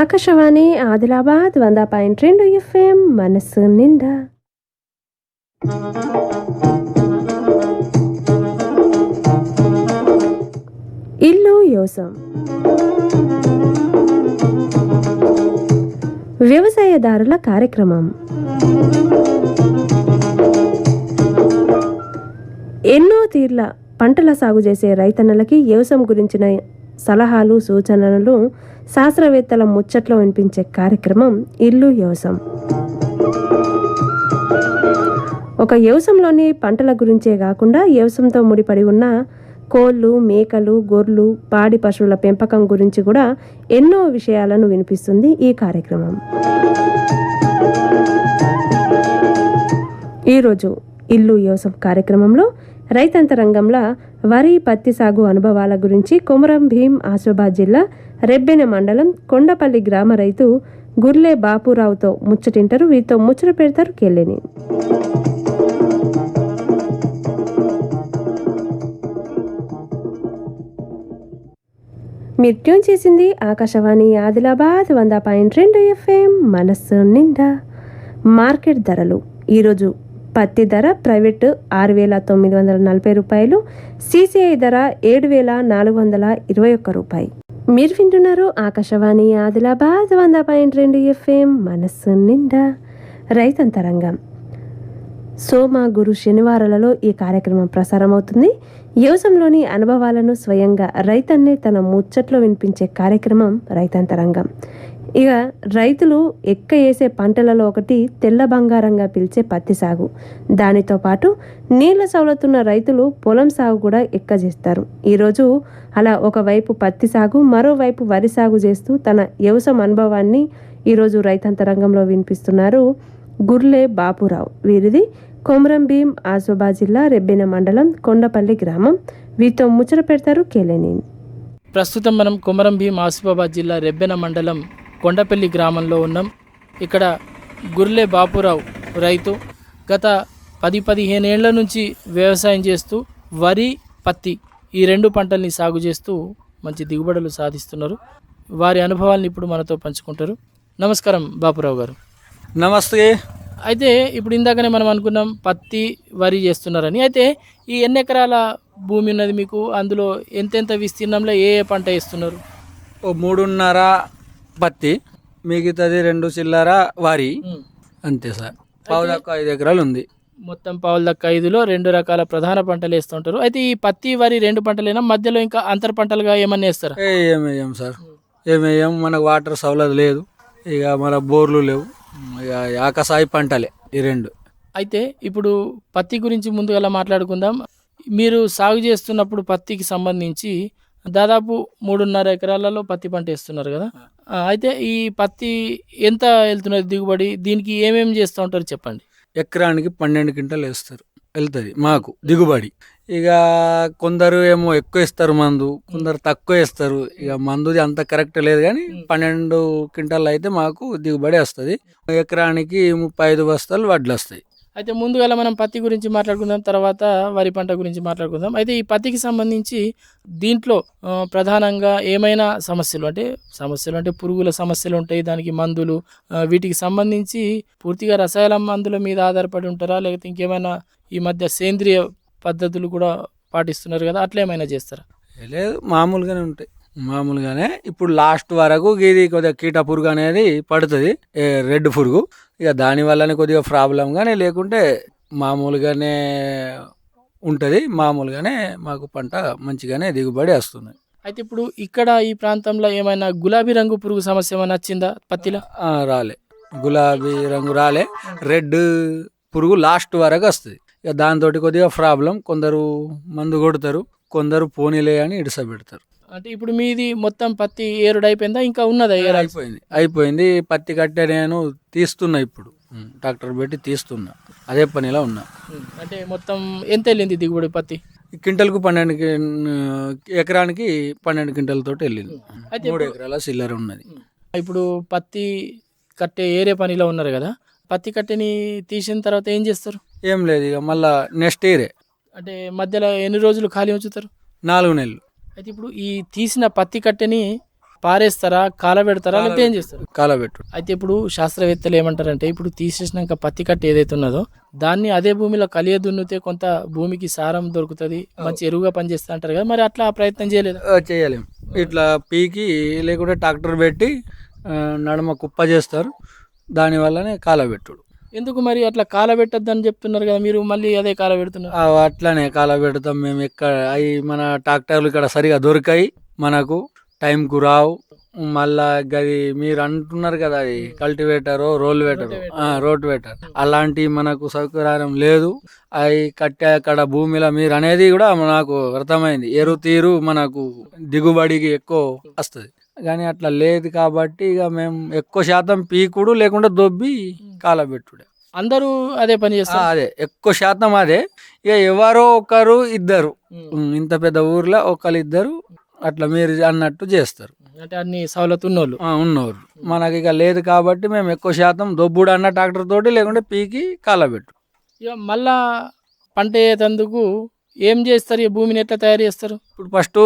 ఆకాశవాణి ఆదిలాబాద్ వంద పాయింట్ రెండు ఎఫ్ఎం మనస్సు నిండా. ఇల్లు యోసం. వ్యవసాయదారుల కార్యక్రమం. ఎన్నో తీర్ల పంటల సాగు చేసే రైతన్నలకి వ్యవసాయం గురించిన సలహాలు సూచనలు శాస్త్రవేత్తల ముచ్చట్లో వినిపించే కార్యక్రమం ఇల్లు వ్యవసాయం ఒక వ్యవసాయంలోని పంటల గురించే కాకుండా వ్యవసాయంతో ముడిపడి ఉన్న కోళ్ళు మేకలు గొర్రెలు పాడి పశువుల పెంపకం గురించి కూడా ఎన్నో విషయాలను వినిపిస్తుంది ఈ కార్యక్రమం. ఈరోజు ఇల్లు వ్యవసాయం కార్యక్రమంలో రైతాంతరంగంలో వరి పత్తి సాగు అనుభవాల గురించి కొమరం భీం ఆసిఫాబాద్ జిల్లా రెబ్బెన మండలం కొండపల్లి గ్రామ రైతు గుర్లే బాపురావుతో ముచ్చటింటారు. వీరితో ముచ్చట పెడతారు కెళ్ళిని. మీరు ట్యూన్ చేసింది ఆకాశవాణి ఆదిలాబాద్ వంద పాయింట్ రెండు ఎఫ్ఎం మనస్సు నిండా మార్కెట్ ధరలు. ఈరోజు పత్తి ధర ప్రైవేటు ఆరు వేల తొమ్మిది వందల నలభై రూపాయలు సిసిఐ ధర ఏడు వేల నాలుగు వందల ఇరవై ఒక్క రూపాయి. మీరు వింటున్నారు ఆకాశవాణి ఆదిలాబాద్ వంద పాయింట్ రెండు ఎఫ్ఎం మనస్సు నిండా రైతంతరంగం. సోమ గురు శనివారాలలో ఈ కార్యక్రమం ప్రసారం అవుతుంది అనుభవాలను స్వయంగా రైతన్నే తన ముచ్చట్లో వినిపించే కార్యక్రమం రైతాంతరంగం. ఇక రైతులు ఎక్క వేసే పంటలలో ఒకటి తెల్ల బంగారంగా పిలిచే పత్తి సాగు. దానితో పాటు నీళ్ళ సౌలతున్న రైతులు పొలం సాగు కూడా ఎక్క చేస్తారు. ఈరోజు అలా ఒకవైపు పత్తి సాగు మరోవైపు వరి సాగు చేస్తూ తన వ్యవసాయం అనుభవాన్ని ఈరోజు రైతాంతరంగంలో వినిపిస్తున్నారు గుర్లే బాపురావు. వీరిది కొమరం భీం ఆసోబా జిల్లా రెబ్బెన మండలం కొండపల్లి గ్రామం. వీరితో ముచ్చట పెడతారు కేలేనేని. ప్రస్తుతం మనం కొమరం భీం ఆసిఫాబాద్ జిల్లా రెబ్బెన మండలం కొండపల్లి గ్రామంలో ఉన్నాం. ఇక్కడ గుర్లే బాపురావు రైతు గత పది పదిహేను ఏళ్ళ నుంచి వ్యవసాయం చేస్తూ వరి పత్తి ఈ రెండు పంటల్ని సాగు చేస్తూ మంచి దిగుబడులు సాధిస్తున్నారు. వారి అనుభవాలను ఇప్పుడు మనతో పంచుకుంటారు. నమస్కారం బాపురావు గారు. నమస్తే. అయితే ఇప్పుడు ఇందాకనే మనం అనుకున్నాం పత్తి వరి చేస్తున్నారని. అయితే ఈ ఎన్ని ఎకరాల భూమి ఉన్నది మీకు? అందులో ఎంతెంత విస్తీర్ణంలో ఏ ఏ పంట వేస్తున్నారు? ఓ మూడున్నర పత్తి మిగతాది రెండు చిల్లర వరి. అంతే సార్. పావు దాకా ఐదు ఎకరాలు ఉంది. మొత్తం పావుల దక్క ఐదులో రెండు రకాల ప్రధాన పంటలు వేస్తుంటారు. అయితే ఈ పత్తి వరి రెండు పంటలేనా? మధ్యలో ఇంకా అంతర పంటలుగా ఏమన్నా వేస్తారా? ఏమేయం సార్. ఏమేయం? మనకు వాటర్ సౌలభ్యం లేదు. ఇక మన బోర్లు లేవు. ఇక ఆకసాయి పంటలే ఈ రెండు. అయితే ఇప్పుడు పత్తి గురించి ముందుగా మాట్లాడుకుందాం. మీరు సాగు చేస్తున్నప్పుడు పత్తికి సంబంధించి దాదాపు మూడున్నర ఎకరాలలో పత్తి పంట వేస్తున్నారు కదా. అయితే ఈ పత్తి ఎంత వెళ్తున్నది దిగుబడి? దీనికి ఏమేమి చేస్తూ ఉంటారు చెప్పండి? ఎకరానికి పన్నెండు క్వింటలు వేస్తారు. వెళ్తుంది మాకు దిగుబడి. ఇక కొందరు ఏమో ఎక్కువ ఇస్తారు మందు కొందరు తక్కువ ఇస్తారు ఇక మందుది అంత కరెక్ట్ లేదు కానీ పన్నెండు క్వింటాలు అయితే మాకు దిగుబడి వస్తుంది. ఎకరానికి ముప్పై ఐదు బస్తాలు వడ్లు వస్తాయి. అయితే ముందుగా మనం పత్తి గురించి మాట్లాడుకుందాం తర్వాత వరి పంట గురించి మాట్లాడుకుందాం. అయితే ఈ పత్తికి సంబంధించి దీంట్లో ప్రధానంగా ఏమైనా సమస్యలు అంటే సమస్యలు అంటే పురుగుల సమస్యలు ఉంటాయి దానికి మందులు వీటికి సంబంధించి పూర్తిగా రసాయన మందుల మీద ఆధారపడి ఉంటారా? లేకపోతే ఇంకేమైనా ఈ మధ్య సేంద్రియ పద్ధతులు కూడా పాటిస్తున్నారు కదా అట్లా ఏమైనా చేస్తారా? లేదు మామూలుగానే ఉంటాయి. మామూలుగానే ఇప్పుడు లాస్ట్ వరకు ఇది కొద్దిగా కీట పురుగు అనేది పడుతుంది. రెడ్ పురుగు. ఇక దాని వల్లనే కొద్దిగా ప్రాబ్లం కానీ లేకుంటే మామూలుగానే ఉంటుంది. మామూలుగానే మాకు పంట మంచిగానే దిగుబడి వస్తుంది. అయితే ఇప్పుడు ఇక్కడ ఈ ప్రాంతంలో ఏమైనా గులాబీ రంగు పురుగు సమస్య ఏమైనా వచ్చిందా పత్తిలో? రాలే. గులాబీ రంగు రాలే. రెడ్ పురుగు లాస్ట్ వరకు వస్తుంది. ఇక దాంతో కొద్దిగా ప్రాబ్లం కొందరు మందు కొడతారు. కొందరు పోనీలే అని ఇడిసబెడతారు. అంటే ఇప్పుడు మీది మొత్తం పత్తి ఏరుడు అయిపోయిందా? ఇంకా ఉన్నదా ఏరాల్సి? అయిపోయింది. అయిపోయింది. పత్తి కట్టే నేను తీస్తున్నా ఇప్పుడు. ట్రాక్టర్ పెట్టి తీస్తున్నా. అదే పనిలో ఉన్నా. అంటే మొత్తం ఎంత వెళ్ళింది దిగుబడి పత్తి? క్వింటల్కు పన్నెండు ఎకరానికి పన్నెండు క్వింటల్ తోటి వెళ్ళింది. అయితే మూడు ఎకరాల చిల్లర ఉన్నది. ఇప్పుడు పత్తి కట్టే ఏరే పనిలో ఉన్నారు కదా? పత్తి కట్టెని తీసిన తర్వాత ఏం చేస్తారు? ఏం లేదు ఇక మళ్ళా నెక్స్ట్ ఇయరే అంటే మధ్యలో ఎన్ని రోజులు ఖాళీ ఉంచుతారు? నాలుగు నెలలు. అయితే ఇప్పుడు ఈ తీసిన పత్తి కట్టెని పారేస్తారా కాలబెడతారా లేకపోతే ఏం చేస్తారు? కాలబెట్టు. అయితే ఇప్పుడు శాస్త్రవేత్తలు ఏమంటారంటే ఇప్పుడు తీసేసినాక పత్తి కట్ట ఏదైతే ఉన్నదో దాన్ని అదే భూమిలో కలియ దున్నితే కొంత భూమికి సారం దొరుకుతుంది మంచి ఎరువుగా పనిచేస్తా అంటారు కదా మరి అట్లా ప్రయత్నం చేయలేదు? ఆ, చేయలేం. ఇట్లా పీకి లేకుంటే ట్రాక్టర్ పెట్టి నడుమ కుప్ప చేస్తారు దానివల్లనే కాలబెట్టుడు. ఎందుకు మరి అట్లా కాలబెట్టద్దని చెప్తున్నారు కదా? మీరు మళ్ళీ అదే కాలబెడుతున్నారు ఆ, అట్లనే కాలబెడతాం మేము ఎక్కడ అవి మన ట్రాక్టర్లు ఇక్కడ సరిగా దొరికాయి మనకు. టైంకు రావు. మళ్ళా గది మీరు అంటున్నారు కదా అది cultivator rotavator. Rotavator. అలాంటి మనకు సౌకర్యం లేదు. అవి కట్టే అక్కడ భూమిలో మీరు అనేది కూడా నాకు అర్థమైంది. ఎరు తీరు మనకు దిగుబడికి ఎక్కువ వస్తుంది. కానీ అట్లా లేదు కాబట్టి ఇక మేము ఎక్కువ శాతం పీకుడు లేకుండా దొబ్బి కాలబెట్టుడే. అందరూ అదే పని చేస్తారు? అదే ఎక్కువ శాతం అదే. ఇక ఎవరో ఒకరు ఇద్దరు. ఇంత పెద్ద ఊర్లో ఒకరు ఇద్దరు అట్లా మీరు అన్నట్టు చేస్తారు. అంటే అన్ని సవలతు ఉన్నోళ్ళు. ఉన్నవారు మనకి ఇక లేదు కాబట్టి మేము ఎక్కువ శాతం దొబ్బుడు అన్న ట్రాక్టర్ తోటి లేకుంటే పీకి కాలబెట్టు. ఇక మళ్ళా పంట వేసేందుకు ఏం చేస్తారు? ఈ భూమిని ఎట్లా తయారు చేస్తారు? ఇప్పుడు ఫస్ట్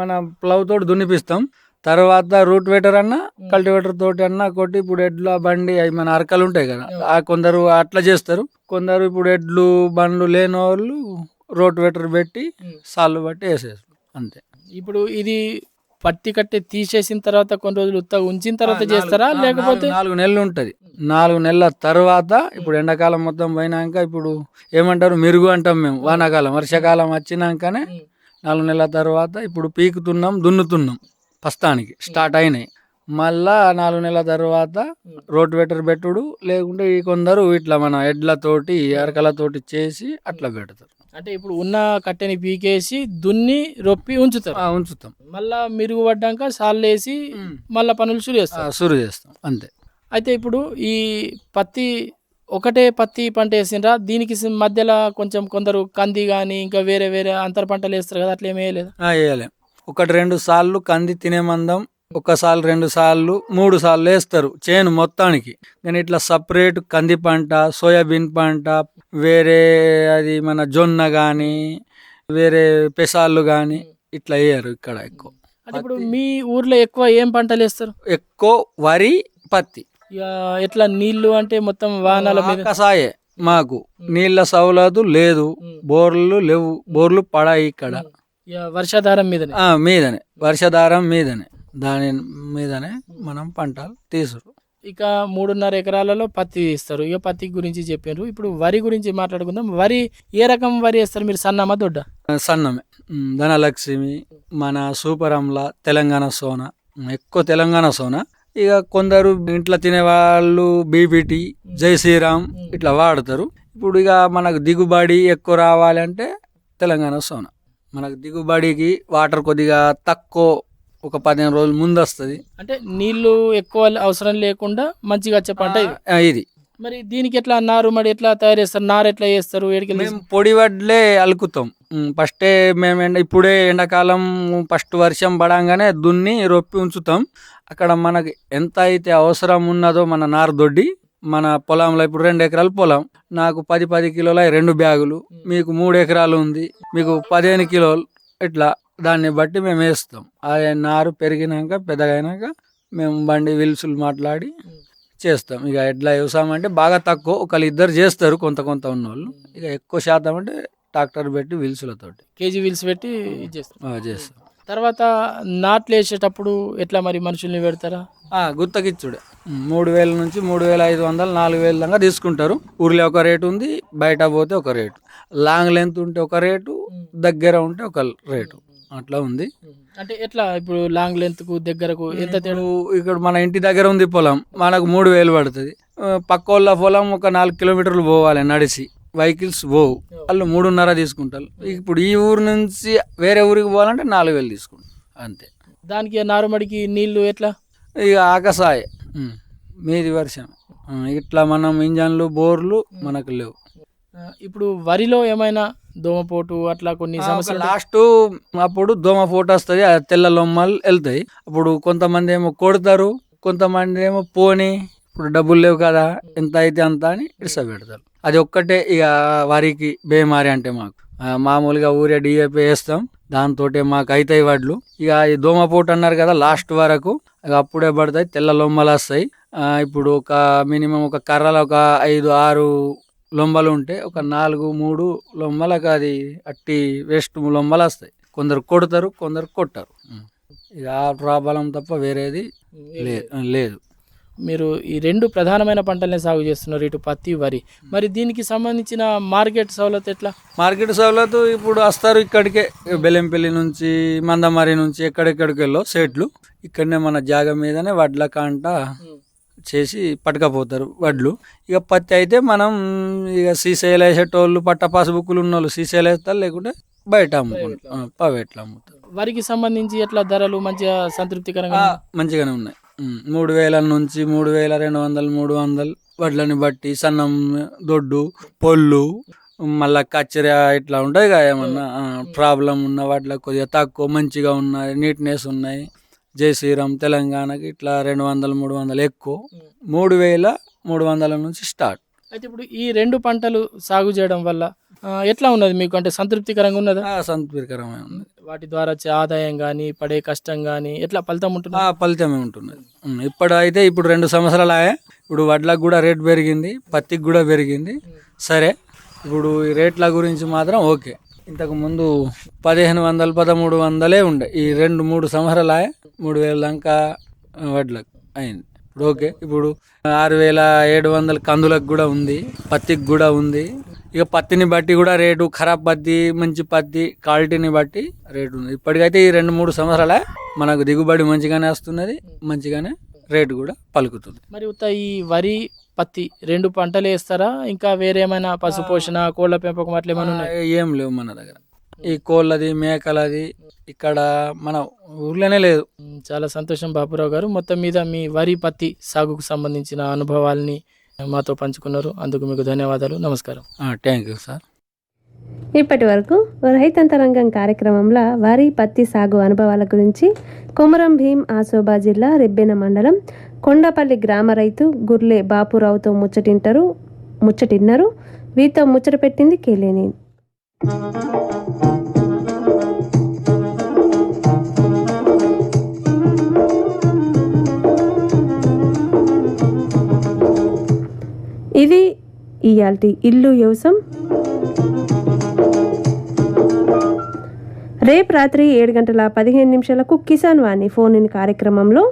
మన ప్లవ్ తోటి దున్నిపిస్తాం. తర్వాత రూట్ వేటర్ అన్న కల్టివేటర్ తోటి అన్న కొట్టి ఇప్పుడు ఎడ్ల బండి అవి మన అరకలు ఉంటాయి కదా. ఆ కొందరు అట్లా చేస్తారు. కొందరు ఇప్పుడు ఎడ్లు బండ్లు లేని వాళ్ళు రోట్ వేటర్ పెట్టి సాళ్ళు బట్టి వేసేస్తారు. అంతే. ఇప్పుడు ఇది పత్తి కట్టే తీసేసిన తర్వాత కొన్ని రోజులు ఉత్తగా ఉంచిన తర్వాత చేస్తారా? లేకపోతే నాలుగు నెలలు ఉంటది. నాలుగు నెలల తర్వాత ఇప్పుడు ఎండాకాలం మొత్తం పోయినాక ఇప్పుడు ఏమంటారు? మెరుగు అంటాం మేము వానాకాలం. వర్షాకాలం వచ్చినాకనే నాలుగు నెలల తర్వాత ఇప్పుడు పీకుతున్నాం దున్నుతున్నాం. ప్రస్తుతానికి స్టార్ట్ అయినాయి. మళ్ళా నాలుగు నెలల తర్వాత రోట్ వెటర్ పెట్టుడు లేకుంటే ఈ కొందరు ఇట్లా మన ఎడ్లతోటి అరకలతోటి చేసి అట్లా పెడతారు. అంటే ఇప్పుడు ఉన్న కట్టెని పీకేసి దున్ని రొప్పి ఉంచుతారు. ఉంచుతాం. మళ్ళా మిరుగు పడ్డాక వేసి మళ్ళా పనులు షురు ఆ, చేస్తారు సురు చేస్తాం. అంతే. అయితే ఇప్పుడు ఈ పత్తి ఒకటే పత్తి పంట వేసిండ్రా దీనికి మధ్యలో కొంచెం కొందరు కంది కానీ ఇంకా వేరే వేరే అంతర పంటలు వేస్తారు కదా అట్లా ఏమీ వేయలేదు వేయలేం. ఒకటి రెండు సార్లు కంది తినే మందం ఒకసారి రెండు సార్లు మూడు సార్లు వేస్తారు చేను మొత్తానికి. కానీ ఇట్లా సపరేట్ కంది పంట సోయాబీన్ పంట వేరే అది మన జొన్న కానీ వేరే పెసాలు కానీ ఇట్లా వేయరు ఇక్కడ ఎక్కువ. అంటే ఇప్పుడు మీ ఊర్లో ఎక్కువ ఏం పంటలు వేస్తారు? ఎక్కువ వరి పత్తి. ఎట్లా నీళ్ళు అంటే మొత్తం వాహనాల మీద? ఆకసాయే మాకు. నీళ్ళ సౌలతు లేదు బోర్లు లేవు బోర్లు పడాయి ఇక్కడ. ఇక వర్షాధారం మీదనే. మీదనే. వర్షధారం మీదనే. దాని మీదనే మనం పంటలు తీసురు. ఇక మూడున్నర ఎకరాలలో పత్తి ఇస్తారు. ఇక పత్తి గురించి చెప్పారు ఇప్పుడు వరి గురించి మాట్లాడుకుందాం. వరి ఏ రకం వరి వేస్తారు? మీరు సన్నమా దొడ్డ? సన్నమే. ధనలక్ష్మి మన సూపర్ అమ్ల తెలంగాణ సోన. ఎక్కువ తెలంగాణ సోన. ఇక కొందరు ఇంట్లో తినే వాళ్ళు బీపీటీ జై శ్రీరామ్ ఇట్లా వాడతారు. ఇప్పుడు ఇక మనకు దిగుబడి ఎక్కువ రావాలంటే తెలంగాణ సోన. మనకు దిగుబడికి వాటర్ కొద్దిగా తక్కువ ఒక పదిహేను రోజులు ముందు వస్తుంది. అంటే నీళ్ళు ఎక్కువ అవసరం లేకుండా మంచిగా వచ్చే పంట ఇది? మరి దీనికి ఎట్లా నారు మరి ఎట్లా తయారు చేస్తారు? నారు ఎట్లా చేస్తారు? మేము పొడి వడ్లే అలుకుతాం. ఫస్టే మేము ఎండ ఇప్పుడే ఎండాకాలం ఫస్ట్ వర్షం పడంగానే దున్ని రొప్పి ఉంచుతాం. అక్కడ మనకి ఎంత అయితే అవసరం ఉన్నదో మన నారు దొడ్డి మన పొలంలో ఇప్పుడు రెండు ఎకరాలు పొలం. నాకు పది పది కిలోల రెండు బ్యాగులు. మీకు మూడు ఎకరాలు ఉంది. మీకు పదిహేను కిలోలు ఇట్లా దాన్ని బట్టి మేము వేస్తాం. అది నారు పెరిగినాక పెద్దగా అయినాక మేము బండి విల్సులు మాట్లాడి చేస్తాం. ఇక ఎడ్ల వ్యవసాయం అంటే బాగా తక్కువ ఒకళ్ళు ఇద్దరు చేస్తారు కొంత కొంత ఉన్నోళ్ళు. ఇక ఎక్కువ శాతం అంటే ట్రాక్టర్ పెట్టి విల్సులతోటి. కేజీ వీల్స్ పెట్టి ఆ, చేస్తాం. తర్వాత నాట్లు వేసేటప్పుడు ఎట్లా మరి మనుషుల్ని పెడతారా? గుత్తకిచ్చుడే ఉమ్, మూడు వేల నుంచి మూడు వేల ఐదు వందలు నాలుగు వేల దాకా తీసుకుంటారు. ఊర్లో ఒక రేటు ఉంది బయట పోతే ఒక రేటు. లాంగ్ లెంత్ ఉంటే ఒక రేటు దగ్గర ఉంటే ఒక రేటు. అట్లా ఉంది. అంటే ఎట్లా ఇప్పుడు లాంగ్ లెంత్కు దగ్గరకు ఎంత తేడా? ఇక్కడ మన ఇంటి దగ్గర ఉంది పొలం మనకు మూడు వేలు పడుతుంది పక్క వాళ్ళ పొలం ఒక నాలుగు కిలోమీటర్లు పోవాలి నడిచి వెహికల్స్ పోవు. వాళ్ళు మూడున్నర తీసుకుంటారు. ఇప్పుడు ఈ ఊరు నుంచి వేరే ఊరికి పోవాలంటే నాలుగు వేలు తీసుకుంటారు. అంతే. దానికి నారుమడికి నీళ్ళు ఎట్లా? ఇక ఆకసాయ. మీది వర్షం. ఇట్లా మనం ఇంజన్లు బోర్లు మనకు లేవు. ఇప్పుడు వరిలో ఏమైనా దోమపోటు అట్లా కొన్ని సమస్యలు లాస్ట్ అప్పుడు దోమ ఫోటో వస్తుంది తెల్ల లొమ్మలు వెళ్తాయి. అప్పుడు కొంతమంది ఏమో కొడతారు కొంతమంది ఏమో పోని. ఇప్పుడు డబ్బులు లేవు కదా ఎంత అయితే అంత అని ఇట్స పెడతారు అది ఒక్కటే ఇక వరికి బేమారి అంటే మాకు. మామూలుగా ఊరే డిఏపి వేస్తాం దాంతో మాకు అవుతాయి వడ్లు. ఇక ఈ దోమపోటు అన్నారు కదా లాస్ట్ వరకు అప్పుడే పడతాయి తెల్ల లొమ్మలు వస్తాయి. ఇప్పుడు ఒక మినిమం ఒక కర్రలు ఒక ఐదు ఆరు లొంబలు ఉంటే ఒక నాలుగు మూడు లొమ్మలకు అది అట్టి వేస్ట్ లొమ్మలు వస్తాయి. కొందరు కొడతారు కొందరు కొట్టరు. ఇక ఆ ప్రాబ్లం తప్ప వేరేది లేదు. లేదు. మీరు ఈ రెండు ప్రధానమైన పంటలనే సాగు చేస్తున్నారు ఇటు పత్తి వరి. మరి దీనికి సంబంధించిన మార్కెట్ సవలత్ ఎట్లా? మార్కెట్ సవలతు ఇప్పుడు వస్తారు ఇక్కడికే. బెల్లంపల్లి నుంచి మందమారి నుంచి ఎక్కడెక్కడికి వెళ్ళో సెట్లు. ఇక్కడనే మన జాగ మీదనే వడ్ల కాంట చేసి పట్టుకపోతారు వడ్లు. ఇక పత్తి అయితే మనం ఇక సీసేలు వేసేటోళ్ళు పట్ట పాసుబుక్లు ఉన్న వాళ్ళు సీసేలు వేస్తారు లేకుంటే బయట అమ్ముకుంటారు. ప్రైవేట్లో అమ్ముతారు. వరికి సంబంధించి ఎట్లా ధరలు మంచిగా సంతృప్తికరంగా మంచిగానే ఉన్నాయి. మూడు వేల నుంచి మూడు వేల రెండు వందలు మూడు వందలు వడ్లని బట్టి సన్నం దొడ్డు పొల్లు మళ్ళా కచ్చర ఇట్లా ఉంటాయి కదా ఏమన్నా ప్రాబ్లం ఉన్న వాటిలో కొద్దిగా తక్కువ మంచిగా ఉన్నాయి నీట్నెస్ ఉన్నాయి. జై శ్రీరామ్ తెలంగాణకి ఇట్లా రెండు వందలు మూడు వందలు ఎక్కువ. మూడు వేల మూడు వందల నుంచి స్టార్ట్. అయితే ఇప్పుడు ఈ రెండు పంటలు సాగు చేయడం వల్ల ఆ, ఎట్లా ఉన్నది మీకు? అంటే సంతృప్తికరంగా ఉన్నదా? ఆ, సంతృప్తికరమే ఉంది వాటి ద్వారా వచ్చే ఆదాయం కానీ పడే కష్టం కానీ ఎట్లా ఫలితం ఉంటుంది? ఆ, ఫలితమే ఉంటున్నది. ఉమ్, ఇప్పుడు అయితే ఇప్పుడు రెండు సంవత్సరాలు. ఆయా ఇప్పుడు వడ్లకు కూడా రేట్ పెరిగింది పత్తికి కూడా పెరిగింది. సరే ఇప్పుడు ఈ రేట్ల గురించి మాత్రం ఓకే. ఇంతకు ముందు పదిహేను వందలు పదమూడు వందలే ఉండే. ఈ రెండు మూడు సంవత్సరాల మూడు వేల దాకా వడ్లకు అయింది. ఇప్పుడు ఓకే ఇప్పుడు ఆరు వేల ఏడు వందల కందులకు కూడా ఉంది పత్తికి కూడా ఉంది. ఇక పత్తిని బట్టి కూడా రేటు ఖరాబ్ పత్తి మంచి పత్తి క్వాలిటీని బట్టి రేటు ఉంది. ఇప్పటికైతే ఈ రెండు మూడు సంవత్సరాల మనకు దిగుబడి మంచిగానే వస్తున్నది మంచిగానే రేటు కూడా పలుకుతుంది. మరి ఈ వరి పత్తి రెండు పంటలు వేస్తారా? ఇంకా వేరే ఏమైనా పశు పోషణ కోళ్ళ పెంపకం అట్లా ఏమైనా ఉన్నాయి? ఏం లేవు మన దగ్గర. ఈ కోళ్ళది మేకలది ఇక్కడ మన ఊర్లోనే లేదు. చాలా సంతోషం బాపురావు గారు. మొత్తం మీద మీ వరి పత్తి సాగుకు సంబంధించిన అనుభవాల్ని మాతో పంచుకున్నారు. అందుకు మీకు ధన్యవాదాలు. నమస్కారం. థ్యాంక్ యూ సార్ ఇప్పటి వరకు రైతంతరంగం కార్యక్రమంలో వరి పత్తి సాగు అనుభవాల గురించి కొమరం భీం ఆసోబా జిల్లా రెబ్బెన మండలం కొండపల్లి గ్రామ రైతు గుర్లే బాపురావుతో ముచ్చటింటారు ముచ్చటిన్నారు. వీరితో ముచ్చట పెట్టింది కేలేని. ఇది ఇయాల్టి ఇల్లు యోసం రేపు రాత్రి ఏడు గంటల పదిహేను నిమిషాలకు కిసాన్ వాణి ఫోన్ ఇన్ కార్యక్రమంలో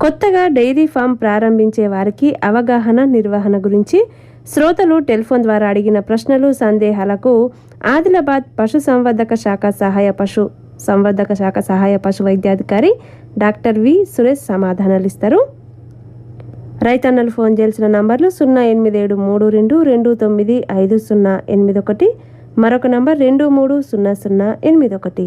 కొత్తగా డైరీ ఫామ్ ప్రారంభించే వారికి అవగాహన నిర్వహణ గురించి శ్రోతలు టెలిఫోన్ ద్వారా అడిగిన ప్రశ్నలు సందేహాలకు ఆదిలాబాద్ పశు సంవర్ధక శాఖ సహాయ పశు సంవర్ధక శాఖ సహాయ పశు వైద్యాధికారి డాక్టర్ వి. సురేష్ సమాధానాలు ఇస్తారు రైతన్నలు ఫోన్ చేయాల్సిన నంబర్లు సున్నా ఎనిమిది ఏడు మూడు రెండు రెండు తొమ్మిది ఐదు సున్నా ఎనిమిది ఒకటి మరొక నంబర్ రెండు మూడు సున్నా సున్నా ఎనిమిది ఒకటి.